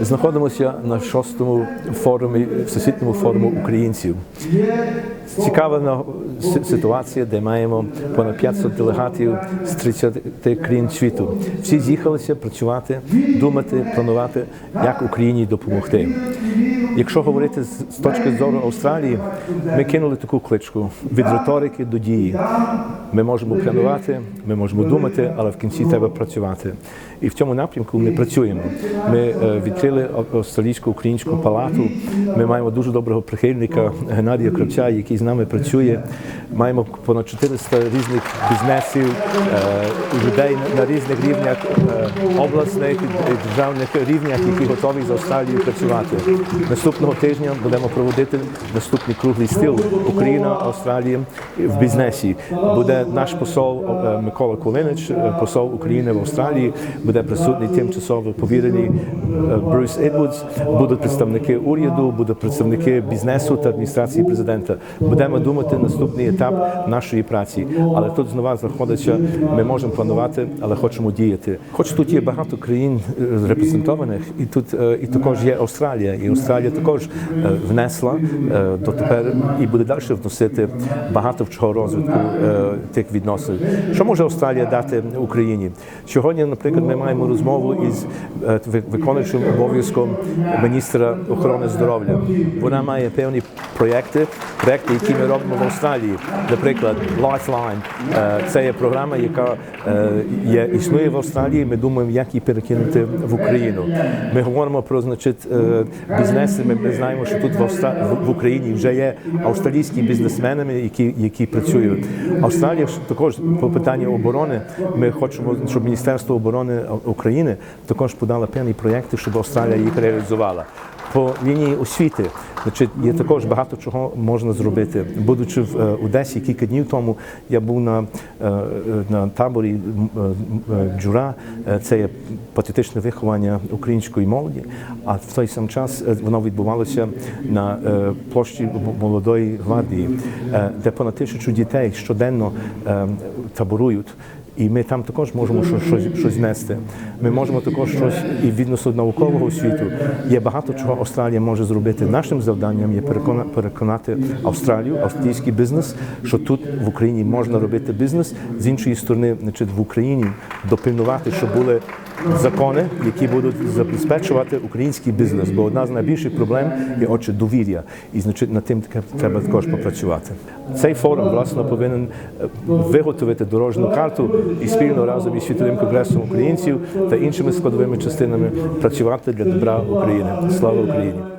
Знаходимося на шостому форумі всесвітньому форуму українців. Цікава ситуація, де маємо понад 500 делегатів з 30 країн світу. Всі з'їхалися працювати, думати, планувати, як Україні допомогти. Якщо говорити з точки зору Австралії, ми кинули таку кличку від риторики до дії. Ми можемо планувати, ми можемо думати, але в кінці треба працювати. І в цьому напрямку ми працюємо. Ми е, відкрили австралійську українську палату. Ми маємо дуже доброго прихильника Геннадія Кравця, який з нами працює. Маємо понад 400 різних бізнесів, е, людей на- на різних рівнях е, обласних і державних рівнях, які готові з Австралією працювати. Наступного тижня будемо проводити наступний круглий стіл Україна, Австралія в бізнесі. Буде наш посол е, Микола Кулинич, е, посол України в Австралії. Буде присутній тимчасово повірений е, Брюс Едвудс. Будуть представники уряду, будуть представники бізнесу та адміністрації президента. Будемо думати наступний етап нашої праці. Але тут знову знаходиться. Ми можемо планувати, але хочемо діяти. Хоч тут є багато країн репрезентованих, і тут і також є Австралія. І Австралія також е, внесла е, дотепер і буде далі вносити багато в чого розвитку е, тих відносин. Що може Австралія дати Україні? Сьогодні, наприклад, ми маємо розмову із виконуючим обов'язком міністра охорони здоров'я. Вона має певні проєкти, проєкти, які ми робимо в Австралії. Наприклад, Lifeline. Це є програма, яка є існує в Австралії. Ми думаємо, як її перекинути в Україну. Ми говоримо про значить бізнеси. Ми, знаємо, що тут в Україні вже є австралійські бізнесмени, які, які працюють. Австралія також по питанню оборони. Ми хочемо, щоб Міністерство оборони України також подало певні проєкти, щоб Австралія їх реалізувала. По лінії освіти, значить, є також багато чого можна зробити. Будучи в е, Одесі кілька днів тому, я був на, е, на таборі е, Джура. Це є патріотичне виховання української молоді. А в той сам час воно відбувалося на площі молодої гвардії, де понад тисячу дітей щоденно таборують. І ми там також можемо щось, щось, щось нести. Ми можемо також щось і відносно наукового світу. Є багато чого Австралія може зробити. Нашим завданням є переконати Австралію, австрійський бізнес, що тут в Україні можна робити бізнес. З іншої сторони, значить, в Україні допильнувати, щоб були закони, які будуть забезпечувати український бізнес. Бо одна з найбільших проблем є отже довір'я. І значить над тим треба також попрацювати. Цей форум власне повинен е, виготовити дорожню карту і спільно разом із світовим конгресом українців та іншими складовими частинами працювати для добра України. Слава Україні!